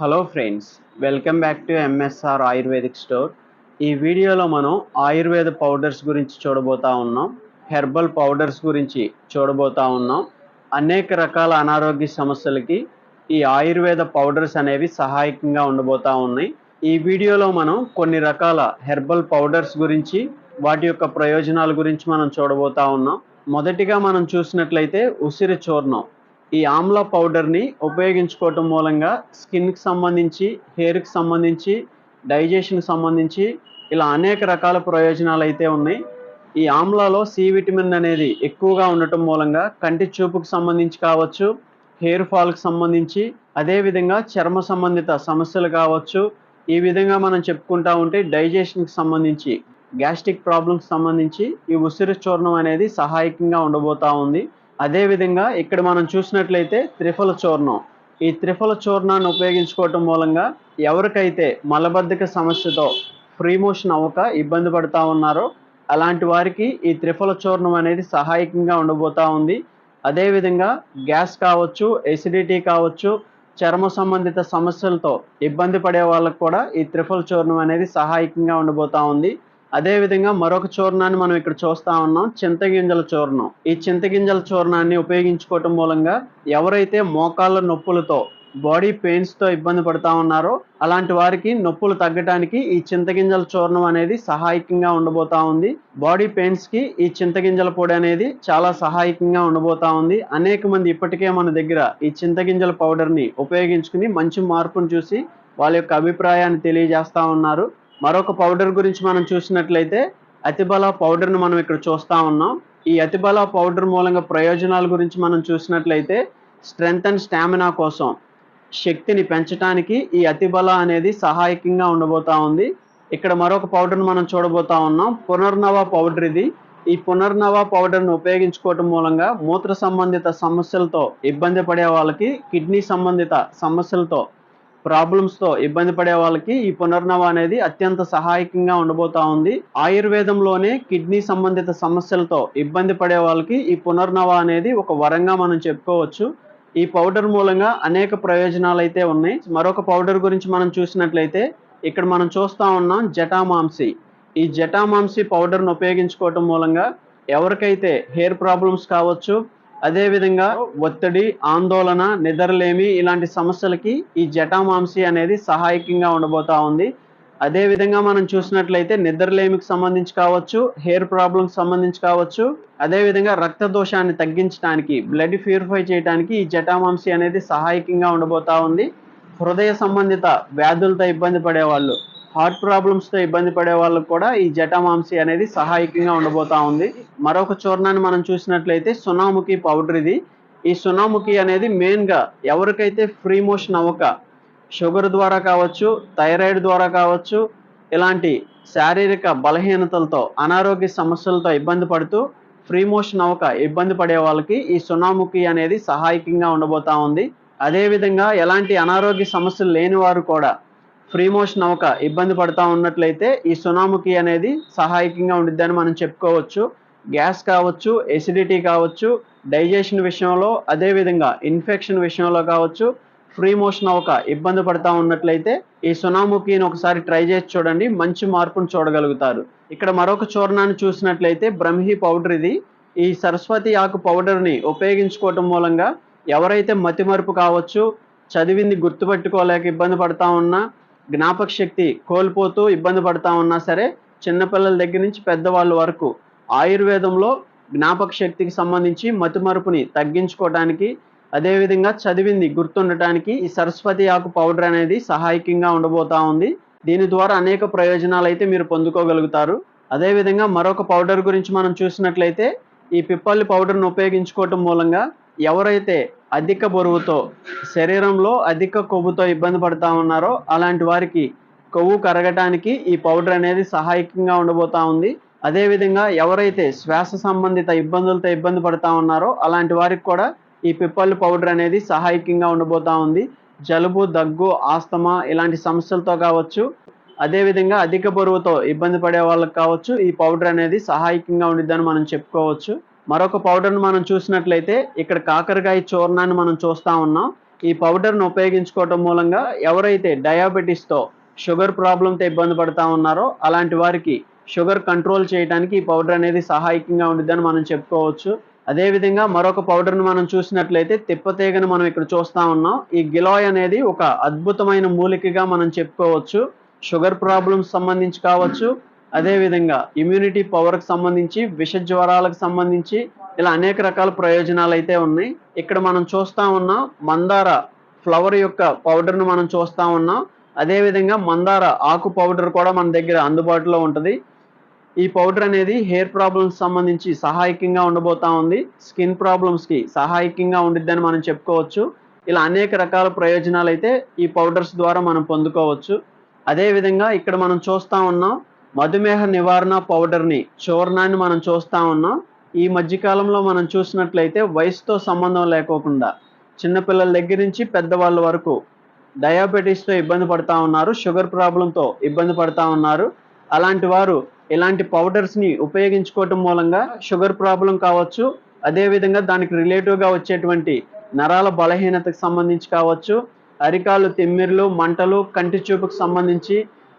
Hello friends welcome back to MSR ayurvedic store ఈ వీడియోలో మనం ఆయుర్వేద పౌడర్స్ గురించి చూడబోతా ఉన్నాం హెర్బల్ పౌడర్స్ గురించి చూడబోతా ఉన్నాం. అనేక రకాల అనారోగ్య సమస్యలకి ఈ ఆయుర్వేద పౌడర్స్ అనేవి సహాయకంగా ఉండబోతా ఉన్నాయి. ఈ వీడియోలో మనం కొన్ని రకాల హెర్బల్ పౌడర్స్ గురించి వాటి యొక్క ప్రయోజనాల గురించి మనం చూడబోతా ఉన్నాం. మొదటిగా మనం చూసినట్లయితే ఉసిరి చూర్ణం. ఈ ఆమ్ల పౌడర్ని ఉపయోగించుకోవటం మూలంగా స్కిన్కి సంబంధించి హెయిర్కి సంబంధించి డైజెషన్కి సంబంధించి ఇలా అనేక రకాల ప్రయోజనాలు అయితే ఉన్నాయి. ఈ ఆమ్లాలో సి విటమిన్ అనేది ఎక్కువగా ఉండటం మూలంగా కంటి చూపుకు సంబంధించి కావచ్చు హెయిర్ ఫాల్కి సంబంధించి అదేవిధంగా చర్మ సంబంధిత సమస్యలు కావచ్చు. ఈ విధంగా మనం చెప్పుకుంటా ఉంటే డైజెషన్కి సంబంధించి గ్యాస్ట్రిక్ ప్రాబ్లమ్స్ సంబంధించి ఈ ఉసిరి చూర్ణం అనేది సహాయకంగా ఉండబోతా ఉంది. అదేవిధంగా ఇక్కడ మనం చూసినట్లయితే త్రిఫల చూర్ణం. ఈ త్రిఫల చూర్ణాన్ని ఉపయోగించుకోవటం మూలంగా ఎవరికైతే మలబద్ధక సమస్యతో ఫ్రీ మోషన్ అవ్వక ఇబ్బంది పడుతూ ఉన్నారో అలాంటి వారికి ఈ త్రిఫల చూర్ణం అనేది సహాయకంగా ఉండబోతా ఉంది. అదేవిధంగా గ్యాస్ కావచ్చు ఎసిడిటీ కావచ్చు చర్మ సంబంధిత సమస్యలతో ఇబ్బంది పడే వాళ్ళకు కూడా ఈ త్రిఫల చూర్ణం అనేది సహాయకంగా ఉండబోతా ఉంది. అదేవిధంగా మరొక చూర్ణాన్ని మనం ఇక్కడ చూస్తా ఉన్నాం చింతగింజల చూర్ణం. ఈ చింతగింజల చూర్ణాన్ని ఉపయోగించుకోవటం మూలంగా ఎవరైతే మోకాళ్ళ నొప్పులతో బాడీ పెయిన్స్తో ఇబ్బంది పడతా ఉన్నారో అలాంటి వారికి నొప్పులు తగ్గటానికి ఈ చింతగింజల చూర్ణం అనేది సహాయకంగా ఉండబోతా ఉంది. బాడీ పెయిన్స్కి ఈ చింతగింజల పొడి అనేది చాలా సహాయకంగా ఉండబోతా ఉంది. అనేక మంది ఇప్పటికే మన దగ్గర ఈ చింతగింజల పౌడర్ని ఉపయోగించుకుని మంచి మార్పును చూసి వాళ్ళ యొక్క అభిప్రాయాన్ని తెలియజేస్తూ ఉన్నారు. మరొక పౌడర్ గురించి మనం చూసినట్లయితే అతిబల పౌడర్ను మనం ఇక్కడ చూస్తూ ఉన్నాం. ఈ అతిబల పౌడర్ మూలంగా ప్రయోజనాల గురించి మనం చూసినట్లయితే స్ట్రెంగ్త్ అండ్ స్టామినా కోసం శక్తిని పెంచడానికి ఈ అతిబల అనేది సహాయకంగా ఉండబోతా ఉంది. ఇక్కడ మరొక పౌడర్ను మనం చూడబోతా ఉన్నాం. పునర్నవ పౌడర్ ఇది. ఈ పునర్నవ పౌడర్ను ఉపయోగించుకోవటం మూలంగా మూత్ర సంబంధిత సమస్యలతో ఇబ్బంది పడే వాళ్ళకి కిడ్నీ సంబంధిత సమస్యలతో ప్రాబ్లమ్స్తో ఇబ్బంది పడే వాళ్ళకి ఈ పునర్నవ అనేది అత్యంత సహాయకంగా ఉండబోతా ఉంది. ఆయుర్వేదంలోనే కిడ్నీ సంబంధిత సమస్యలతో ఇబ్బంది పడే వాళ్ళకి ఈ పునర్నవ అనేది ఒక వరంగా మనం చెప్పుకోవచ్చు. ఈ పౌడర్ మూలంగా అనేక ప్రయోజనాలు అయితే ఉన్నాయి. మరొక పౌడర్ గురించి మనం చూసినట్లయితే ఇక్కడ మనం చూస్తా ఉన్నాం జటామాంసి. ఈ జటామాంసి పౌడర్ను ఉపయోగించుకోవటం మూలంగా ఎవరికైతే హెయిర్ ప్రాబ్లమ్స్ కావచ్చు అదేవిధంగా ఒత్తిడి ఆందోళన నిద్రలేమి ఇలాంటి సమస్యలకి ఈ జటామాంసి అనేది సహాయకంగా ఉండబోతా ఉంది. అదేవిధంగా మనం చూసినట్లయితే నిద్రలేమికి సంబంధించి కావచ్చు హెయిర్ ప్రాబ్లమ్స్ సంబంధించి కావచ్చు అదేవిధంగా రక్త దోషాన్ని తగ్గించడానికి బ్లడ్ ప్యూరిఫై చేయడానికి ఈ జటామాంసి అనేది సహాయకంగా ఉండబోతా ఉంది. హృదయ సంబంధిత వ్యాధులతో ఇబ్బంది పడే వాళ్ళు హార్ట్ ప్రాబ్లమ్స్తో ఇబ్బంది పడే వాళ్ళకు కూడా ఈ జటామాంసి అనేది సహాయకంగా ఉండబోతా ఉంది. మరొక చూర్ణాన్ని మనం చూసినట్లయితే సునాముఖి పౌడర్ ఇది. ఈ సునాముఖి అనేది మెయిన్గా ఎవరికైతే ఫ్రీ మోషన్ అవ్వక షుగర్ ద్వారా కావచ్చు థైరాయిడ్ ద్వారా కావచ్చు ఇలాంటి శారీరక బలహీనతలతో అనారోగ్య సమస్యలతో ఇబ్బంది పడుతూ ఫ్రీ మోషన్ అవ్వక ఇబ్బంది పడే వాళ్ళకి ఈ సునాముఖి అనేది సహాయకంగా ఉండబోతా ఉంది. అదేవిధంగా ఎలాంటి అనారోగ్య సమస్యలు లేని వారు కూడా ఫ్రీ మోషన్ అవ్వక ఇబ్బంది పడతా ఉన్నట్లయితే ఈ సునాముఖి అనేది సహాయకంగా ఉండిద్దని మనం చెప్పుకోవచ్చు. గ్యాస్ కావచ్చు ఎసిడిటీ కావచ్చు డైజెషన్ విషయంలో అదేవిధంగా ఇన్ఫెక్షన్ విషయంలో కావచ్చు ఫ్రీ మోషన్ అవక ఇబ్బంది పడతా ఉన్నట్లయితే ఈ సునాముఖిని ఒకసారి ట్రై చేసి చూడండి మంచి మార్పును చూడగలుగుతారు. ఇక్కడ మరొక చూర్ణాన్ని చూసినట్లయితే బ్రహ్మి పౌడర్ ఇది. ఈ సరస్వతి ఆకు పౌడర్ని ఉపయోగించుకోవటం మూలంగా ఎవరైతే మతిమరుపు కావచ్చు చదివింది గుర్తుపెట్టుకోలేక ఇబ్బంది పడతా ఉన్నా జ్ఞాపక శక్తి కోల్పోతూ ఇబ్బంది పడతా ఉన్నా సరే చిన్నపిల్లల దగ్గర నుంచి పెద్దవాళ్ళ వరకు ఆయుర్వేదంలో జ్ఞాపక శక్తికి సంబంధించి మతిమరుపుని తగ్గించుకోవడానికి అదేవిధంగా చదివింది గుర్తుండటానికి ఈ సరస్వతి ఆకు పౌడర్ అనేది సహాయకంగా ఉండబోతా ఉంది. దీని ద్వారా అనేక ప్రయోజనాలు అయితే మీరు పొందుకోగలుగుతారు. అదేవిధంగా మరొక పౌడర్ గురించి మనం చూసినట్లయితే ఈ పిప్పల్లి పౌడర్ను ఉపయోగించుకోవటం మూలంగా ఎవరైతే అధిక బరువుతో శరీరంలో అధిక కొవ్వుతో ఇబ్బంది పడతా ఉన్నారో అలాంటి వారికి కొవ్వు కరగటానికి ఈ పౌడర్ అనేది సహాయకంగా ఉండబోతా ఉంది. అదేవిధంగా ఎవరైతే శ్వాస సంబంధిత ఇబ్బందులతో ఇబ్బంది పడతా ఉన్నారో అలాంటి వారికి కూడా ఈ పిప్పల్లి పౌడర్ అనేది సహాయకంగా ఉండబోతా ఉంది. జలుబు దగ్గు ఆస్తమా ఇలాంటి సమస్యలతో కావచ్చు అదేవిధంగా అధిక బరువుతో ఇబ్బంది పడే వాళ్ళకి కావచ్చు ఈ పౌడర్ అనేది సహాయకంగా ఉండిద్దని మనం చెప్పుకోవచ్చు. మరొక పౌడర్ను మనం చూసినట్లయితే ఇక్కడ కాకరకాయ చూర్ణాన్ని మనం చూస్తూ ఉన్నాం. ఈ పౌడర్ను ఉపయోగించుకోవటం మూలంగా ఎవరైతే డయాబెటీస్తో షుగర్ ప్రాబ్లంతో ఇబ్బంది పడతా ఉన్నారో అలాంటి వారికి షుగర్ కంట్రోల్ చేయడానికి ఈ పౌడర్ అనేది సహాయకంగా ఉండిద్దని మనం చెప్పుకోవచ్చు. అదేవిధంగా మరొక పౌడర్ను మనం చూసినట్లయితే తిప్పతీగను మనం ఇక్కడ చూస్తా ఉన్నాం. ఈ గిలాయ్ అనేది ఒక అద్భుతమైన మూలికగా మనం చెప్పుకోవచ్చు. షుగర్ ప్రాబ్లమ్స్ సంబంధించి కావచ్చు. అదేవిధంగా ఇమ్యూనిటీ పవర్కి సంబంధించి విష జ్వరాలకు సంబంధించి ఇలా అనేక రకాల ప్రయోజనాలు అయితే ఉన్నాయి. ఇక్కడ మనం చూస్తూ ఉన్నాం మందార ఫ్లవర్ యొక్క పౌడర్ను మనం చూస్తా ఉన్నాం. అదేవిధంగా మందార ఆకు పౌడర్ కూడా మన దగ్గర అందుబాటులో ఉంటుంది. ఈ పౌడర్ అనేది హెయిర్ ప్రాబ్లమ్స్ సంబంధించి సహాయకంగా ఉండబోతా ఉంది. స్కిన్ ప్రాబ్లమ్స్కి సహాయకంగా ఉండిద్దని మనం చెప్పుకోవచ్చు. ఇలా అనేక రకాల ప్రయోజనాలు అయితే ఈ పౌడర్స్ ద్వారా మనం పొందుకోవచ్చు. అదేవిధంగా ఇక్కడ మనం చూస్తూ ఉన్నాం మధుమేహ నివారణ పౌడర్ని చూర్ణాన్ని మనం చూస్తా ఉన్నాం. ఈ మధ్యకాలంలో మనం చూసినట్లయితే వయసుతో సంబంధం లేకోకుండా చిన్నపిల్లల దగ్గర నుంచి పెద్దవాళ్ళ వరకు డయాబెటీస్తో ఇబ్బంది పడతా ఉన్నారు షుగర్ ప్రాబ్లంతో ఇబ్బంది పడతా ఉన్నారు. అలాంటి వారు ఇలాంటి పౌడర్స్ని ఉపయోగించుకోవటం మూలంగా షుగర్ ప్రాబ్లం కావచ్చు అదేవిధంగా దానికి రిలేటివ్గా వచ్చేటువంటి నరాల బలహీనతకు సంబంధించి కావచ్చు అరికాలు తిమ్మిర్లు మంటలు కంటి చూపుకు సంబంధించి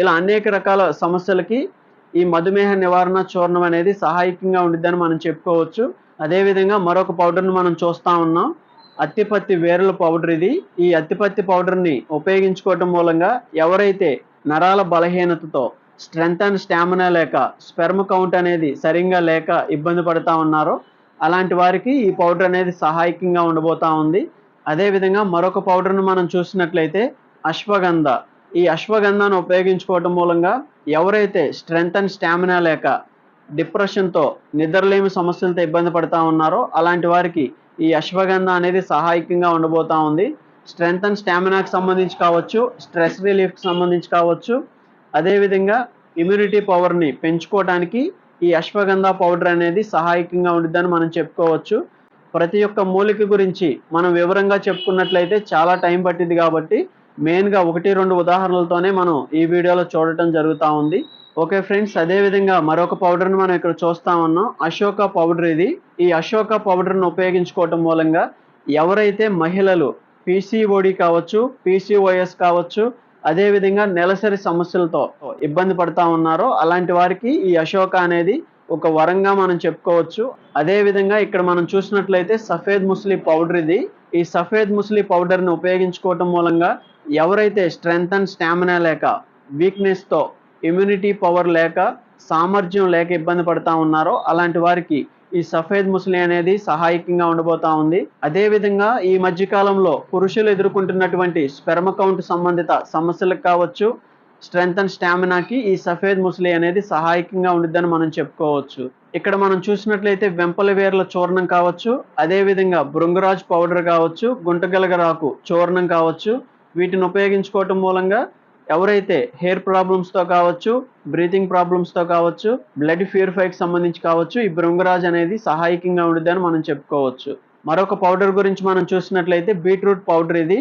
ఇలా అనేక రకాల సమస్యలకి ఈ మధుమేహ నివారణ చూర్ణం అనేది సహాయకంగా ఉండిద్దని మనం చెప్పుకోవచ్చు. అదేవిధంగా మరొక పౌడర్ను మనం చూస్తూ ఉన్నాం. అత్తిపత్తి వేరుల పౌడర్ ఇది. ఈ అత్తిపత్తి పౌడర్ని ఉపయోగించుకోవటం మూలంగా ఎవరైతే నరాల బలహీనతతో స్ట్రెంగ్త్ అండ్ స్టామినా లేక స్పెర్మ్ కౌంట్ అనేది సరిగ్గా లేక ఇబ్బంది పడతా ఉన్నారో అలాంటి వారికి ఈ పౌడర్ అనేది సహాయకంగా ఉండబోతా ఉంది. అదేవిధంగా మరొక పౌడర్ను మనం చూసినట్లయితే అశ్వగంధ. ఈ అశ్వగంధాను ఉపయోగించుకోవటం మూలంగా ఎవరైతే స్ట్రెంగ్త్ అండ్ స్టామినా లేక డిప్రెషన్తో నిద్రలేమి సమస్యలతో ఇబ్బంది పడతా ఉన్నారో అలాంటి వారికి ఈ అశ్వగంధ అనేది సహాయకంగా ఉండబోతా ఉంది. స్ట్రెంగ్త్ అండ్ స్టామినాకి సంబంధించి కావచ్చు స్ట్రెస్ రిలీఫ్కి సంబంధించి కావచ్చు అదేవిధంగా ఇమ్యూనిటీ పవర్ని పెంచుకోవడానికి ఈ అశ్వగంధ పౌడర్ అనేది సహాయకంగా ఉండిద్దని మనం చెప్పుకోవచ్చు. ప్రతి ఒక్క మూలిక గురించి మనం వివరంగా చెప్పుకున్నట్లయితే చాలా టైం పట్టింది కాబట్టి మెయిన్గా ఒకటి రెండు ఉదాహరణలతోనే మనం ఈ వీడియోలో చూడటం జరుగుతూ ఉంది. ఓకే ఫ్రెండ్స్ అదేవిధంగా మరొక పౌడర్ని మనం ఇక్కడ చూస్తా ఉన్నాం అశోక పౌడర్ ఇది. ఈ అశోక పౌడర్ను ఉపయోగించుకోవటం మూలంగా ఎవరైతే మహిళలు పీసీఓడి కావచ్చు పీసీఓఎస్ కావచ్చు అదేవిధంగా నెలసరి సమస్యలతో ఇబ్బంది పడతా ఉన్నారో అలాంటి వారికి ఈ అశోక అనేది ఒక వరంగా మనం చెప్పుకోవచ్చు. అదే విధంగా ఇక్కడ మనం చూసినట్లయితే సఫేద్ ముస్లి పౌడర్ ఇది. ఈ సఫేద్ ముస్లి పౌడర్ని ఉపయోగించుకోవటం మూలంగా ఎవరైతే స్ట్రెంగ్త్ అండ్ స్టామినా లేక వీక్నెస్తో ఇమ్యూనిటీ పవర్ లేక సామర్థ్యం లేక ఇబ్బంది పడతా ఉన్నారో అలాంటి వారికి ఈ సఫేద్ ముస్లి అనేది సహాయకంగా ఉండబోతా ఉంది. అదేవిధంగా ఈ మధ్యకాలంలో పురుషులు ఎదుర్కొంటున్నటువంటి స్పెర్మ కౌంట్ సంబంధిత సమస్యలకు కావచ్చు స్ట్రెంగ్త్ అండ్ స్టామినాకి ఈ సఫేద్ ముసలి అనేది సహాయకంగా ఉండిద్దని మనం చెప్పుకోవచ్చు. ఇక్కడ మనం చూసినట్లయితే వెంపల వేర్ల చూర్ణం కావచ్చు అదే విధంగా భృంగరాజ్ పౌడర్ కావచ్చు గుంటగలగరాకు చూర్ణం కావచ్చు వీటిని ఉపయోగించుకోవటం మూలంగా ఎవరైతే హెయిర్ ప్రాబ్లమ్స్తో కావచ్చు బ్రీతింగ్ ప్రాబ్లమ్స్తో కావచ్చు బ్లడ్ ప్యూరిఫైకి సంబంధించి కావచ్చు ఈ భృంగరాజ్ అనేది సహాయకంగా ఉండిద్దని మనం చెప్పుకోవచ్చు. మరొక పౌడర్ గురించి మనం చూసినట్లయితే బీట్రూట్ పౌడర్ ఇది.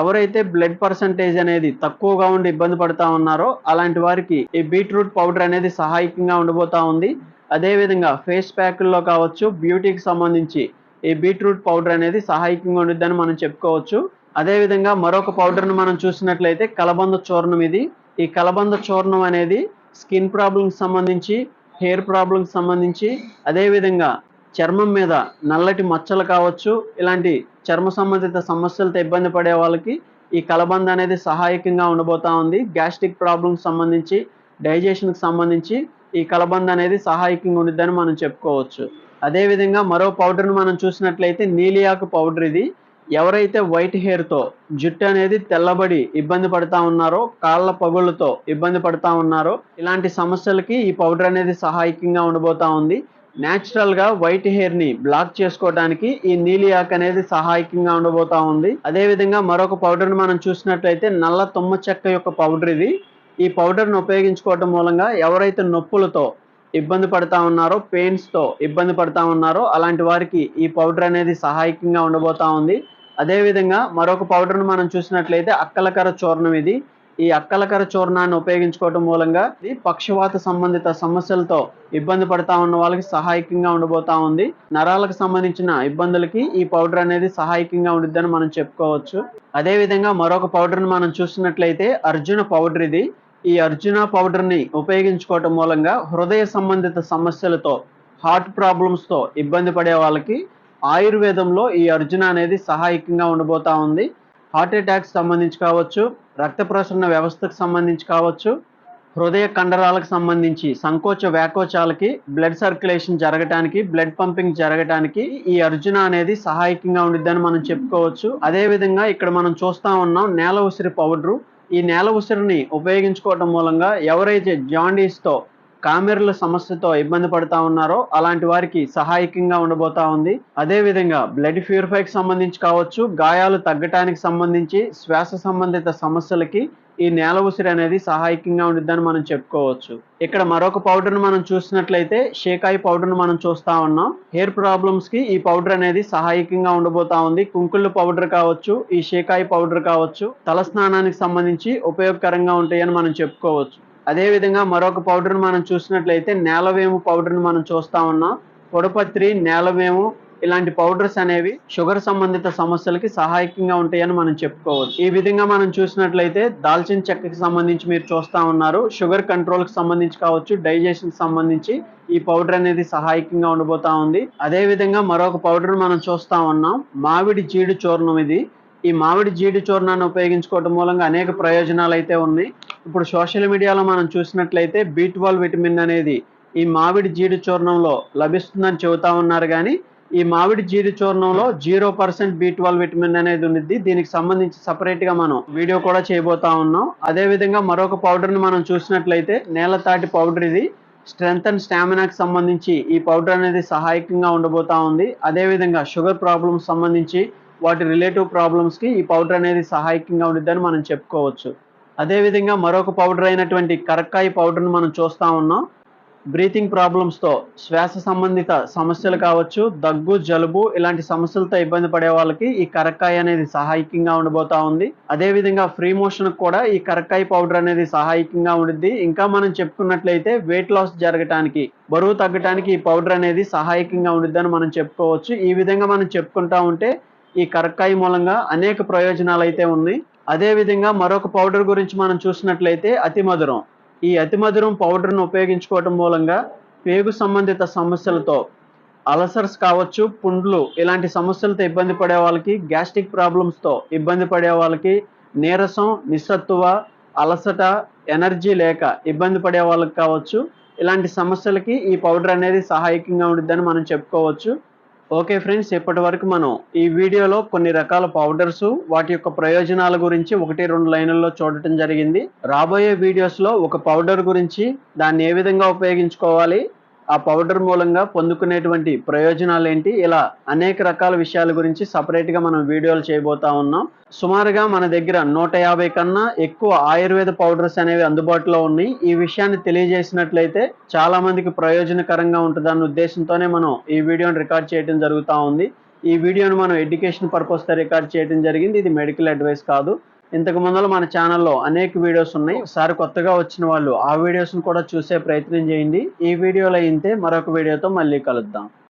ఎవరైతే బ్లడ్ పర్సంటేజ్ అనేది తక్కువగా ఉండి ఇబ్బంది పడతా ఉన్నారో అలాంటి వారికి ఈ బీట్రూట్ పౌడర్ అనేది సహాయకంగా ఉండబోతా ఉంది. అదేవిధంగా ఫేస్ ప్యాక్ల్లో కావచ్చు బ్యూటీకి సంబంధించి ఈ బీట్రూట్ పౌడర్ అనేది సహాయకంగా ఉండిద్దని మనం చెప్పుకోవచ్చు. అదేవిధంగా మరొక పౌడర్ను మనం చూసినట్లయితే కలబంద చూర్ణం ఇది. ఈ కలబంద చూర్ణం అనేది స్కిన్ ప్రాబ్లంకి సంబంధించి హెయిర్ ప్రాబ్లంకి సంబంధించి అదేవిధంగా చర్మం మీద నల్లటి మచ్చలు కావచ్చు ఇలాంటి చర్మ సంబంధిత సమస్యలతో ఇబ్బంది పడే వాళ్ళకి ఈ కలబంద అనేది సహాయకంగా ఉండబోతా ఉంది. గ్యాస్ట్రిక్ ప్రాబ్లమ్స్ సంబంధించి డైజెషన్కి సంబంధించి ఈ కలబంద అనేది సహాయకంగా ఉండిద్దని మనం చెప్పుకోవచ్చు. అదేవిధంగా మరో పౌడర్ను మనం చూసినట్లయితే నీలియాకు పౌడర్ ఇది. ఎవరైతే వైట్ హెయిర్తో జుట్టు అనేది తెల్లబడి ఇబ్బంది పడతా ఉన్నారో కాళ్ళ పగుళ్ళతో ఇబ్బంది పడతా ఉన్నారో ఇలాంటి సమస్యలకి ఈ పౌడర్ అనేది సహాయకంగా ఉండబోతా ఉంది. న్యాచురల్గా వైట్ హెయిర్ని బ్లాక్ చేసుకోవడానికి ఈ నీలి అనేది సహాయకంగా ఉండబోతా ఉంది. అదే విధంగా మరొక పౌడర్ని మనం చూసినట్లయితే నల్ల తుమ్మ చెక్క యొక్క పౌడర్ ఇది. ఈ పౌడర్ను ఉపయోగించుకోవడం మూలంగా ఎవరైతే నొప్పులతో ఇబ్బంది పడతా ఉన్నారో పెయిన్స్తో ఇబ్బంది పడతా ఉన్నారో అలాంటి వారికి ఈ పౌడర్ అనేది సహాయకంగా ఉండబోతా ఉంది. అదేవిధంగా మరొక పౌడర్ను మనం చూసినట్లయితే అక్కలకర చూర్ణం ఇది. ఈ అక్కలకర చూర్ణాన్ని ఉపయోగించుకోవటం మూలంగా ఇది పక్షవాత సంబంధిత సమస్యలతో ఇబ్బంది పడతా ఉన్న వాళ్ళకి సహాయకంగా ఉండబోతా ఉంది. నరాలకు సంబంధించిన ఇబ్బందులకి ఈ పౌడర్ అనేది సహాయకంగా ఉండిద్దని మనం చెప్పుకోవచ్చు. అదేవిధంగా మరొక పౌడర్ని మనం చూసినట్లయితే అర్జున పౌడర్ ఇది. ఈ అర్జున పౌడర్ని ఉపయోగించుకోవటం మూలంగా హృదయ సంబంధిత సమస్యలతో హార్ట్ ప్రాబ్లమ్స్తో ఇబ్బంది పడే వాళ్ళకి ఆయుర్వేదంలో ఈ అర్జున అనేది సహాయకంగా ఉండబోతా ఉంది. హార్ట్ అటాక్స్ సంబంధించి కావచ్చు రక్త ప్రసరణ వ్యవస్థకు సంబంధించి కావచ్చు హృదయ కండరాలకు సంబంధించి సంకోచ వ్యాకోచాలకి బ్లడ్ సర్క్యులేషన్ జరగటానికి బ్లడ్ పంపింగ్ జరగటానికి ఈ అర్జున అనేది సహాయకంగా ఉండిద్దని మనం చెప్పుకోవచ్చు. అదేవిధంగా ఇక్కడ మనం చూస్తా ఉన్నాం నేల ఉసిరి పౌడరు. ఈ నేల ఉసిరిని ఉపయోగించుకోవటం మూలంగా ఎవరైతే జాండీస్తో కామెర్ల సమస్యతో ఇబ్బంది పడతా ఉన్నారో అలాంటి వారికి సహాయకంగా ఉండబోతా ఉంది. అదేవిధంగా బ్లడ్ ప్యూరిఫైకి సంబంధించి కావచ్చు గాయాలు తగ్గటానికి సంబంధించి శ్వాస సంబంధిత సమస్యలకి ఈ నేల ఉసిరి అనేది సహాయకంగా ఉండిద్దని మనం చెప్పుకోవచ్చు. ఇక్కడ మరొక పౌడర్ను మనం చూసినట్లయితే షేకాయి పౌడర్ను మనం చూస్తా ఉన్నాం. హెయిర్ ప్రాబ్లమ్స్కి ఈ పౌడర్ అనేది సహాయకంగా ఉండబోతా ఉంది. కుంకుళ్ళు పౌడర్ కావచ్చు ఈ షేకాయి పౌడర్ కావచ్చు తల స్నానానికి సంబంధించి ఉపయోగకరంగా ఉంటాయని మనం చెప్పుకోవచ్చు. అదేవిధంగా మరొక పౌడర్ని మనం చూసినట్లయితే నేలవేము పౌడర్ని మనం చూస్తా ఉన్నాం. పొడపత్రి నేలవేము ఇలాంటి పౌడర్స్ అనేవి షుగర్ సంబంధిత సమస్యలకి సహాయకంగా ఉంటాయని మనం చెప్పుకోవచ్చు. ఈ విధంగా మనం చూసినట్లయితే దాల్చిన చెక్కకి సంబంధించి మీరు చూస్తా ఉన్నారు. షుగర్ కంట్రోల్కి సంబంధించి కావచ్చు డైజెషన్ సంబంధించి ఈ పౌడర్ అనేది సహాయకంగా ఉండబోతా ఉంది. అదే విధంగా మరొక పౌడర్ మనం చూస్తా ఉన్నాం. మామిడి జీడి చూర్ణం ఇది. ఈ మామిడి జీడి చూర్ణాన్ని ఉపయోగించుకోవడం మూలంగా అనేక ప్రయోజనాలు అయితే ఉన్నాయి. ఇప్పుడు సోషల్ మీడియాలో మనం చూసినట్లయితే బీ ట్వెల్వ్ విటమిన్ అనేది ఈ మామిడి జీడి చూర్ణంలో లభిస్తుందని చెబుతా ఉన్నారు కానీ ఈ మామిడి జీడి చూర్ణంలో zero percent B twelve vitamin అనేది ఉంది దీనికి సంబంధించి సపరేట్గా మనం వీడియో కూడా చేయబోతా ఉన్నాం. అదేవిధంగా మరొక పౌడర్ని మనం చూసినట్లయితే నేలతాటి పౌడర్ ఇది. స్ట్రెంగ్త్ అండ్ స్టామినాకి సంబంధించి ఈ పౌడర్ అనేది సహాయకంగా ఉండబోతా ఉంది. అదే విధంగా షుగర్ ప్రాబ్లమ్స్ సంబంధించి వాటి రిలేటివ్ ప్రాబ్లమ్స్కి ఈ పౌడర్ అనేది సహాయకంగా ఉండిద్దని మనం చెప్పుకోవచ్చు. అదేవిధంగా మరొక పౌడర్ అయినటువంటి కరక్కాయ పౌడర్ను మనం చూస్తూ ఉన్నాం. బ్రీతింగ్ ప్రాబ్లమ్స్తో శ్వాస సంబంధిత సమస్యలు కావచ్చు దగ్గు జలుబు ఇలాంటి సమస్యలతో ఇబ్బంది పడే వాళ్ళకి ఈ కరక్కాయ అనేది సహాయకంగా ఉండబోతా ఉంది. అదేవిధంగా ఫ్రీ మోషన్కి కూడా ఈ కరక్కాయ పౌడర్ అనేది సహాయకంగా ఉండిద్ది. ఇంకా మనం చెప్పుకున్నట్లయితే వెయిట్ లాస్ జరగటానికి బరువు తగ్గటానికి ఈ పౌడర్ అనేది సహాయకంగా ఉండిద్దని మనం చెప్పుకోవచ్చు. ఈ విధంగా మనం చెప్పుకుంటా ఉంటే ఈ కరక్కాయ మూలంగా అనేక ప్రయోజనాలు అయితే ఉన్నాయి. అదేవిధంగా మరొక పౌడర్ గురించి మనం చూసినట్లయితే అతి మధురం. ఈ అతి మధురం పౌడర్ను ఉపయోగించుకోవటం మూలంగా పేగు సంబంధిత సమస్యలతో అలసర్స్ కావచ్చు పుండ్లు ఇలాంటి సమస్యలతో ఇబ్బంది పడే వాళ్ళకి గ్యాస్ట్రిక్ ప్రాబ్లమ్స్తో ఇబ్బంది పడే వాళ్ళకి నీరసం నిస్సత్తువ అలసట ఎనర్జీ లేక ఇబ్బంది పడే వాళ్ళకి కావచ్చు. ఇలాంటి సమస్యలకి ఈ పౌడర్ అనేది సహాయకంగా ఉండిద్దని మనం చెప్పుకోవచ్చు. ఓకే ఫ్రెండ్స్ ఇప్పటి వరకు మనం ఈ వీడియోలో కొన్ని రకాల పౌడర్స్ వాటి యొక్క ప్రయోజనాల గురించి ఒకటి రెండు లైన్లలో చూడటం జరిగింది. రాబోయే వీడియోస్లో ఒక పౌడర్ గురించి దాన్ని ఏ విధంగా ఉపయోగించుకోవాలి ఆ పౌడర్ మూలంగా పొందుకునేటువంటి ప్రయోజనాలు ఏంటి ఇలా అనేక రకాల విషయాల గురించి సపరేట్గా మనం వీడియోలు చేయబోతా ఉన్నాం. సుమారుగా మన దగ్గర నూట యాభై కన్నా ఎక్కువ ఆయుర్వేద పౌడర్స్ అనేవి అందుబాటులో ఉన్నాయి. ఈ విషయాన్ని తెలియజేసినట్లయితే చాలా మందికి ప్రయోజనకరంగా ఉంటుందన్న ఉద్దేశంతోనే మనం ఈ వీడియోని రికార్డ్ చేయడం జరుగుతూ ఉంది. ఈ వీడియోను మనం ఎడ్యుకేషన్ పర్పస్తో రికార్డ్ చేయడం జరిగింది. ఇది మెడికల్ అడ్వైస్ కాదు. ఇంతకు ముందర మన ఛానల్లో అనేక వీడియోస్ ఉన్నాయి. ఒకసారి కొత్తగా వచ్చిన వాళ్ళు ఆ వీడియోస్ని కూడా చూసే ప్రయత్నం చేయండి. ఈ వీడియోలో అయితే మరొక వీడియోతో మళ్ళీ కలుద్దాం.